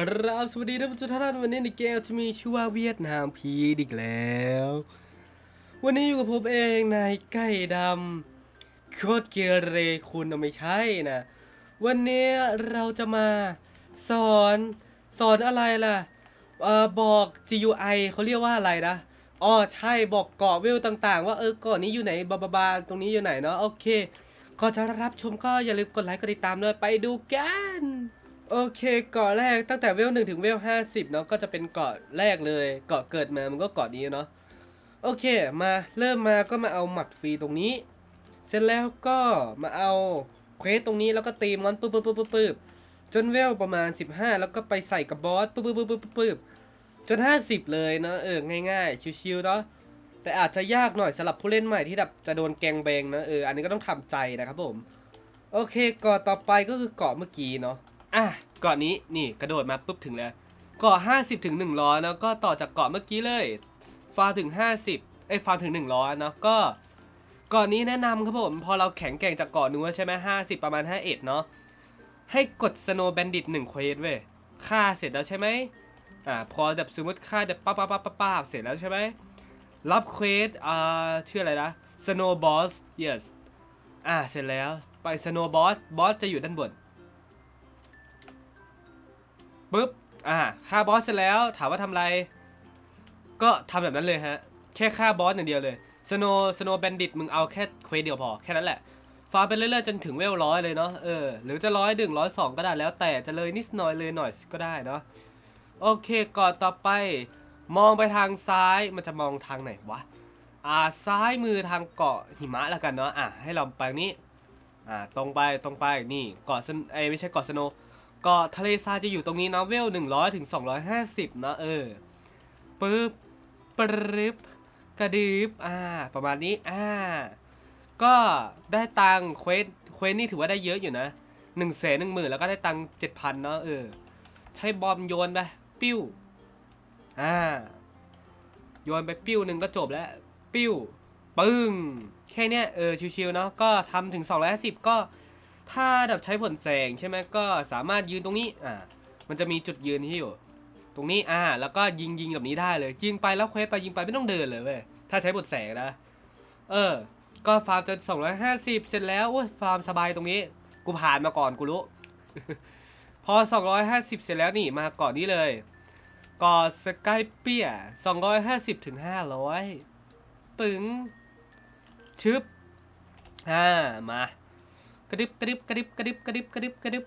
กราบสวัสดีท่านผู้ชมทุกท่านวันนี้ในเกมจะมีชื่อว่าเวียดนามพีดอีกแล้ว วันนี้อยู่กับผมเองนายไก่ดำโคตรเกเรคุณไม่ใช่นะ วันนี้เราจะมาสอนสอนอะไรล่ะเอ่อบอก GUI เขาเรียกว่าอะไรนะอ๋อใช่บอกเกาะวิวต่างๆ ว่าเออเกาะนี้อยู่ไหนบาบาบาตรงนี้อยู่ไหนเนาะโอเคก่อนจะรับชมก็อย่าลืมกดไลค์กดติดตามด้วยไปดูกัน โอเคเกาะแรกตั้งแต่เวลหนึ่งถึงเวลห้าสิบเนาะก็จะเป็นเกาะแรกเลย เกาะเกิดมามันก็เกาะนี้เนาะโอเคมาเริ่มมาก็มาเอาหมัดฟรีตรงนี้ เสร็จแล้วก็มาเอาเควสตรงนี้แล้วก็ตีมอนปึ๊บปึ๊บปึ๊บปึ๊บปึ๊บจนเวลประมาณ 15 แล้วก็ไปใส่กับบอสปึ๊บปึ๊บปึ๊บปึ๊บปึ๊บจน 50 เลยเนาะเออง่ายๆ ชิวๆเนาะแต่อาจจะยากหน่อยสำหรับผู้เล่นใหม่ที่แบบจะโดนแกงเบงนะเอออันนี้ก็ต้องทำใจนะครับผม โอเคเกาะต่อไปก็คือเกาะเมื่อกี้เนาะอะ เกาะนี้นี่กระโดดมาปุ๊บถึงแล้วเกาะ50ถึง100เนาะก็ต่อจากเกาะเมื่อกี้เลย ฟาร์มถึง 50เอ้ยฟาร์มถึง 100เนาะก็เกาะนี้แนะนำครับผม พอเราแข็งแกร่งจากเกาะนู้นใช่ไหม50ประมาณ51เนาะให้กด Snow Bandit 1เควสเว้ยฆ่าเสร็จแล้วใช่ไหมอ่าพอแบบสมมติฆ่าแบบป้าป้าป้าป้าป้าเสร็จแล้วใช่ไหมรับเควสอ่าชื่ออะไรนะ Snow Boss yes อ่าเสร็จแล้วไป Snow Boss บอสจะอยู่ด้านบน ปุ๊บอ่าฆ่าบอสเสร็จแล้วถามว่าทำอะไร ก็ทำแบบนั้นเลยฮะ แค่ฆ่าบอสอย่างเดียวเลยสโนสโนแบนดิตมึงเอาแค่เควสเดียวพอ แค่นั้นแหละฟาร์มไปเรื่อยๆจนถึงเวลร้อยเลยเนาะเออหรือจะร้อยดึงร้อยสองก็ได้แล้วแต่จะเลยนิดหน่อยเลยหน่อยก็ได้เนาะโอเคก่อนต่อไป มองไปทางซ้ายมันจะมองทางไหนวะอ่าซ้ายมือทางเกาะหิมะแล้วกันเนาะอะให้เราไปนี้อ่าตรงไปตรงไปนี่เกาะสนเอ้ยไม่ใช่เกาะสโน เกาะทะเลทรายจะอยู่ตรงนี้นะเวลหนึ่งร้อยถึงสองร้อยห้าสิบนะเออปึ๊บปรึบกระดึบอ่า ประมาณนี้อ่า ก็ได้ตังค์เควสเควสนี่ถือว่าได้เยอะอยู่นะหนึ่งแสนหนึ่งหมื่นแล้วก็ได้ตังเจ็ดพันเนาะเออ ใช้บอมโยนไปปิ้วอ่าโยนไปปิ้วหนึ่งก็จบแล้ว ปิ้ว ปึ้ง แค่เนี้ยเออชิวๆเนาะก็ทำถึง250ก็ ถ้าแบบใช้ผลแสงใช่ไหมก็สามารถยืนตรงนี้อ่ามันจะมีจุดยืนที่อยู่ ตรงนี้อ่า แล้วก็ยิงยิงแบบนี้ได้เลย ยิงไปแล้วเควสไปยิงไปไม่ต้องเดินเลยเว้ยถ้าใช้ผลแสงนะ เออ ก็ฟาร์มจน250เสร็จแล้วโอ้ยฟาร์มสบายตรงนี้ กูผ่านมาก่อนกูรู้พอ 250 เสร็จแล้วนี่มากาะนี้เลยกาะสกายเปีย250ถึง500 ปึ๋งชึบอ่ามา กระดิบกระดิบกระดิบกระดิบกระดิบกระดิบกระดิบ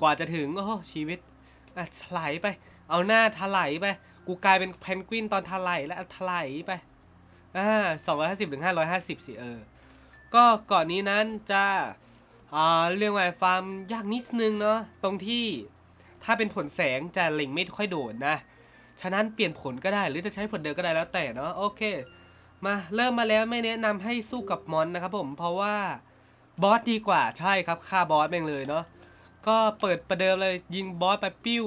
กว่าจะถึงโอ้ชีวิตอะถลายไป เอาหน้าถลายไป กูกลายเป็นเพนกวินตอนถลายแล้วถลายไปอ่าสองร้อยห้าสิบถึงห้าร้อยห้าสิบสิเออ ก็ก่อนนี้นั้นจะอ่าเรื่องไวฟาร์มยากนิดนึงเนาะตรงที่ถ้าเป็นผลแสงจะเล็งไม่ค่อยโดนนะ ฉะนั้นเปลี่ยนผลก็ได้หรือจะใช้ผลเดิมก็ได้แล้วแต่เนาะโอเค มาเริ่มมาแล้วไม่แนะนำให้สู้กับมอนนะครับผมเพราะว่า บอสดีกว่าใช่ครับฆ่าบอสแม่งเลยเนาะก็เปิดประเดิมเลยยิงบอสไปปิ้ว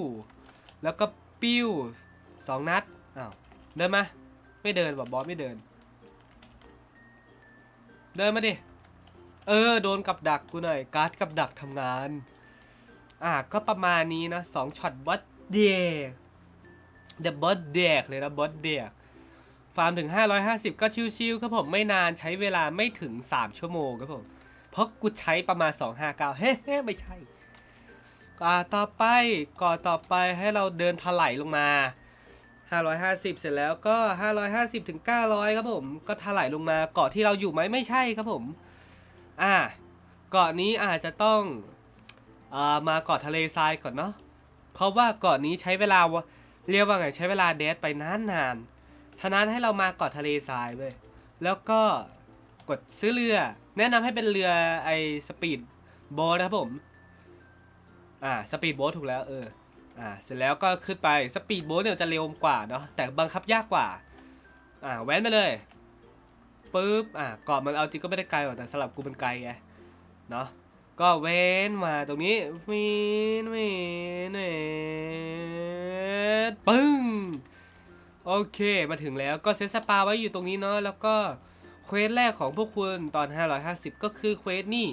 แล้วก็ปิ้วสองนัดอ้าวเดินมาไม่เดินว่ะบอสไม่เดิน เดินมาดิเออโดนกับดักกูหน่อยการ์ดกับดักทำงาน อะก็ประมาณนี้นะสองช็อตบอสเดกเดบอสเดกเลยนะบอสเดกฟาร์มถึง 550 ก็ชิวๆครับผมไม่นานใช้เวลาไม่ถึง 3 ชั่วโมงครับผม เพราะกูใช้ประมาณ 259 เฮ้เฮ้ไม่ใช่ก่อต่อไปก่อต่อไปให้เราเดินถลายลงมา 550 เสร็จแล้วก็ 550ถึง900 ครับผม ก็ถลายลงมาเกาะที่เราอยู่ไหมไม่ใช่ครับผม อ่าเกาะนี้อาจจะต้องอามาเกาะทะเลทรายก่อนเนาะเพราะว่าเกาะนี้ใช้เวลาเรียกว่าไงใช้เวลาเดทไปนานๆฉะนั้นให้เรามาเกาะทะเลทรายเว้ยแล้วก็กดซื้อเรือ แนะนำให้เป็นเรือไอสปีดโบ๊ทนะครับผม อ่าสปีดโบ๊ทถูกแล้วเออ อ่าเสร็จแล้วก็ขึ้นไปสปีดโบ๊ทเนี่ยจะเร็วกว่าเนาะแต่บังคับยากกว่า อ่าแว้นไปเลยปุ๊บอ่าเกาะมันเอาจริงก็ไม่ได้ไกลหรอกแต่สำหรับกูมันไกลไงเนาะก็เว้นมาตรงนี้วีนวีนเวนปึ้งโอเคมาถึงแล้วก็เซตสปาไว้อยู่ตรงนี้เนาะแล้วก็ เควสแรกของพวกคุณตอน 550 ก็คือเควสนี่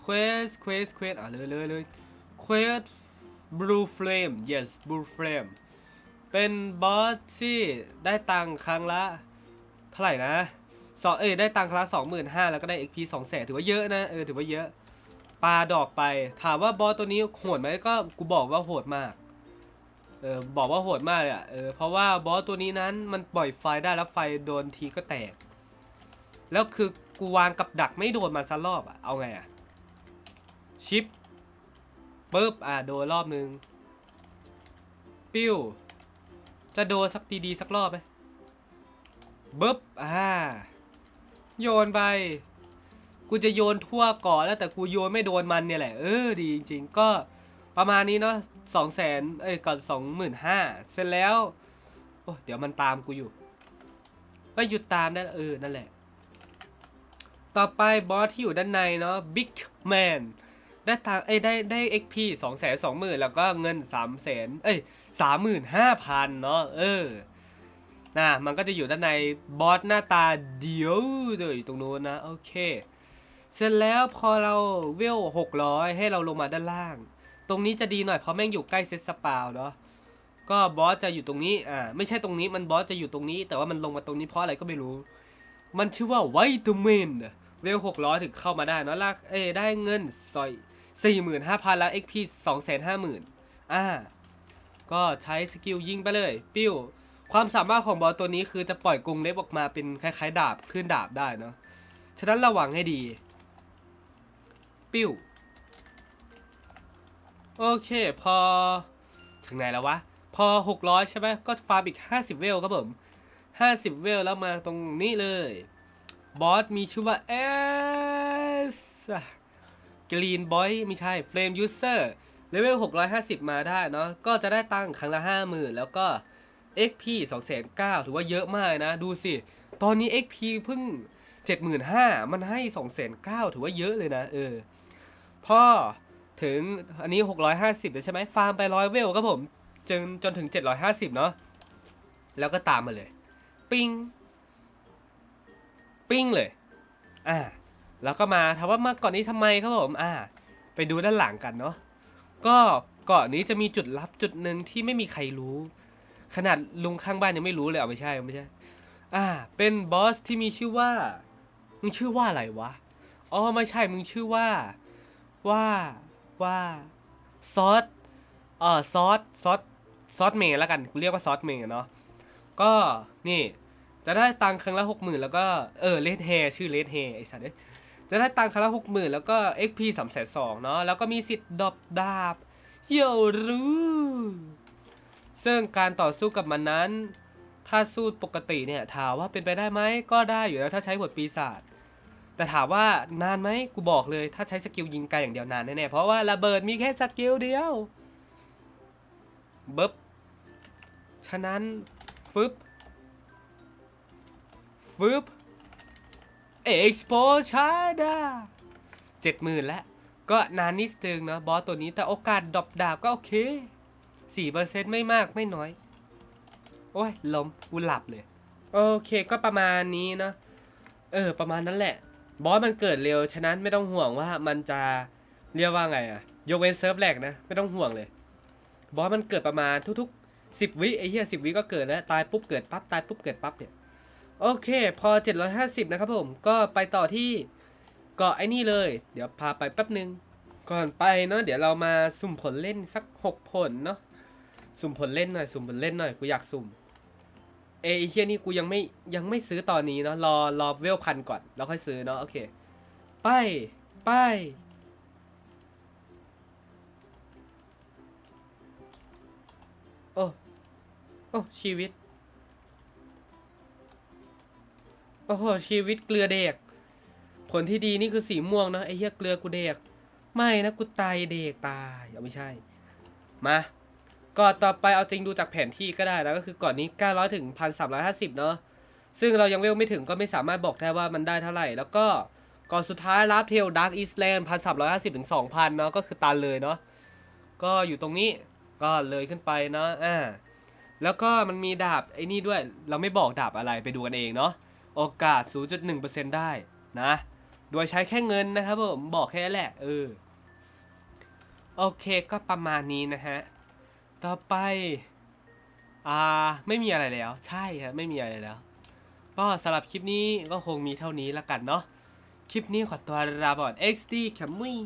เควส เควส เควส อะเลยเลยเลยเควส blue flame yes blue flame เป็นบอสที่ได้ตังค์ครั้งละ เท่าไหร่นะสองเอ้ยได้ตังค์ครั้งละสองหมื่นห้าแล้วก็ได้ XP สองแสนถือว่าเยอะนะ เออ ถือว่าเยอะ ปลาดอกไป ถามว่าบอสตัวนี้โหดไหมก็กูบอกว่าโหดมาก เออบอกว่าโหดมากอะเออเพราะว่าบอสตัวนี้นั้นมันปล่อยไฟได้แล้วไฟโดนทีก็แตก แล้วคือกูวางกับดักไม่โดนมาสักรอบอะเอาไงอะชิปปุ๊บอะโดนรอบนึง ปิ้ว จะโดนสักดีๆสักรอบไหมบึ๊บอ่าโยนไป กูจะโยนทั่วก่อนแล้วแต่กูโยนไม่โดนมันเนี่ยแหละ เออดีจริง ๆ ก็ ประมาณนี้เนาะสองแสนเอ้ยก่อนสองหมื่นห้าเสร็จแล้วโอ้เดี๋ยวมันตามกูอยู่ก็หยุดตามได้เออ นั่นแหละ ต่อไปบอสที่อยู่ด้านในเนาะ Big Man ได้ทางเอ้ยได้ได้ XP สองแสนสองหมื่นแล้วก็เงินสามแสนเอ้ยสามหมื่นห้าพันเนาะเออนะมันก็จะอยู่ด้านในบอสหน้าตาเดียวเลยตรงนู้นนะ โอเค เสร็จแล้วพอเราเวลหกร้อยให้เราลงมาด้านล่าง ตรงนี้จะดีหน่อยเพราะแม่งอยู่ใกล้เซตสปาวเนาะก็บอสจะอยู่ตรงนี้อ่าไม่ใช่ตรงนี้มันบอสจะอยู่ตรงนี้ แต่ว่ามันลงมาตรงนี้เพราะอะไรก็ไม่รู้ มันชื่อว่าไวท์เมนเวลหกร้อยถึงเข้ามาได้เนอะลากเอ้ได้เงินซอยสี่หมื่นห้าพันแล้ว XP สองแสนห้าหมื่นอ่าก็ใช้สกิลยิงไปเลย ปิ้ว ความสามารถของบอสตัวนี้คือจะปล่อยกรงเล็บออกมาเป็นคล้ายๆ ดาบขึ้นดาบได้เนาะฉะนั้นระวังให้ดี ปิ้ว โอเค พอ ถึงไหนแล้ววะ พอ 600 ใช่ไหมก็ฟาร์มอีก 50 เวลครับผม 50 เวลแล้วมาตรงนี้เลย บอสมีชื่อว่า S กรีนบอยไม่ใช่เฟรมยูเซอร์เลเวล 650 มาได้เนาะก็จะได้ตังค์ครั้งละ 50,000 แล้วก็ XP 2,900ถือว่าเยอะมากนะ ดูสิ ตอนนี้ XP เพิ่ง 75,000 มันให้2,900 ถือว่าเยอะเลยนะ เออ พอ ถึงอันนี้ 650แล้วใช่ไหมฟาร์มไป100เวลครับผมจนจนถึง 750 เนาะแล้วก็ตามมาเลย ปิ้ง ปิ้งเลย อ่า แล้วก็มาถามว่ามาเกาะนี้ทำไมครับผม อ่า ไปดูด้านหลังกันเนาะก็เกาะนี้จะมีจุดลับจุดหนึ่งที่ไม่มีใครรู้ ขนาดลุงข้างบ้านยังไม่รู้เลยเอาไม่ใช่ไม่ใช่ อ่า เป็นบอสที่มีชื่อว่า มึงชื่อว่าอะไรวะ อ๋อไม่ใช่มึงชื่อว่าว่า ว่าซอสเอ่อซอสซอสซอสเมย์แล้วกันกูเรียกว่าซอสเมย์เนาะก็นี่จะได้ตังค์ครั้งละหกหมื่นแล้วก็เออเลดเฮชื่อเลดเฮไอสัตว์เอ้ยจะได้ตังค์ครั้งละหกหมื่นแล้วก็ XP สามแสนสองเนาะแล้วก็มีสิทธิ์ดอปดาบเยี่ยวรู้ซึ่งการต่อสู้กับมันนั้น ถ้าสู้ปกติเนี่ยถามว่าเป็นไปได้ไหมก็ได้อยู่แล้วถ้าใช้บทปีศาจ แต่ถามว่านานไหมกูบอกเลย ถ้าใช้สกิลยิงไกลอย่างเดียวนานแน่ๆเพราะว่าระเบิดมีแค่สกิลเดียวบึ๊บฉะนั้นฟึบฟึบเอ็กซ์โพชาดาเจ็ดหมื่นแล้ว ก็นานนิดนึงนะบอสตัวนี้แต่โอกาสดรอปดาบก็โอเคสี่เปอร์เซ็นต์ไม่มากไม่น้อย โอ้ยลมกูหลับเลย โอเคก็ประมาณนี้เนอะเออ ประมาณนั้นแหละ บอสมันเกิดเร็ว ฉะนั้นไม่ต้องห่วงว่ามันจะเรียกว่าไงอะยกเว้นเซิร์ฟแรกนะ ไม่ต้องห่วงเลย บอสมันเกิดประมาณทุกๆสิบวิไอ้เหี้ยสิบวิก็เกิดแล้ว ตายปุ๊บเกิดปั๊บตายปุ๊บเกิดปั๊บเนี่ย โอเค พอ 750 นะครับผม ก็ไปต่อที่เกาะไอ้นี่เลย เดี๋ยวพาไปแป๊บนึง ก่อนไปเนาะเดี๋ยวเรามาสุ่มผลเล่นสัก 6 ผลเนาะสุ่มผลเล่นหน่อย สุ่มผลเล่นหน่อย กูอยากสุ่ม อไอเฮียนี่กูยังไม่ยังไม่ซื้อตอนนี้เนาะรอรอเวลพันก่อนแล้วค่อยซื้อเนาะโอเคไปไปโอ้โอ้ชีวิต โอ้โหชีวิตเกลือเด็ก ผลที่ดีนี่คือสีม่วงเนอะไอ้เหี้ยเกลือกูเด็ก ไม่นะกูตายเด็กตายเอาไม่ใช่ มา ก่อนต่อไปเอาจริงดูจากแผนที่ก็ได้แล้วก็คือก่อนนี้900ถึง1,350 เนาะซึ่งเรายังเวลไม่ถึงก็ไม่สามารถบอกได้ว่ามันได้เท่าไหร่ แล้วก็ก่อนสุดท้ายรับเทลดาร์กอีสแลนด์1,350ถึง2,000เนาะก็คือตันเลยเนาะก็อยู่ตรงนี้ก็เลยขึ้นไปเนาะอ่าแล้วก็มันมีดาบไอ้นี่ด้วยเราไม่บอกดาบอะไรไปดูกันเองเนาะโอกาส 0.1%ได้นะ โดยใช้แค่เงินนะครับผมบอกแค่นั้แหละเออโอเคก็ประมาณนี้นะฮะ ต่อไป อ่า ไม่มีอะไรแล้ว ใช่ครับไม่มีอะไรแล้ว ก็สำหรับคลิปนี้ก็คงมีเท่านี้ละกันเนาะ คลิปนี้ขอตัวลาบอด XD แคมมี่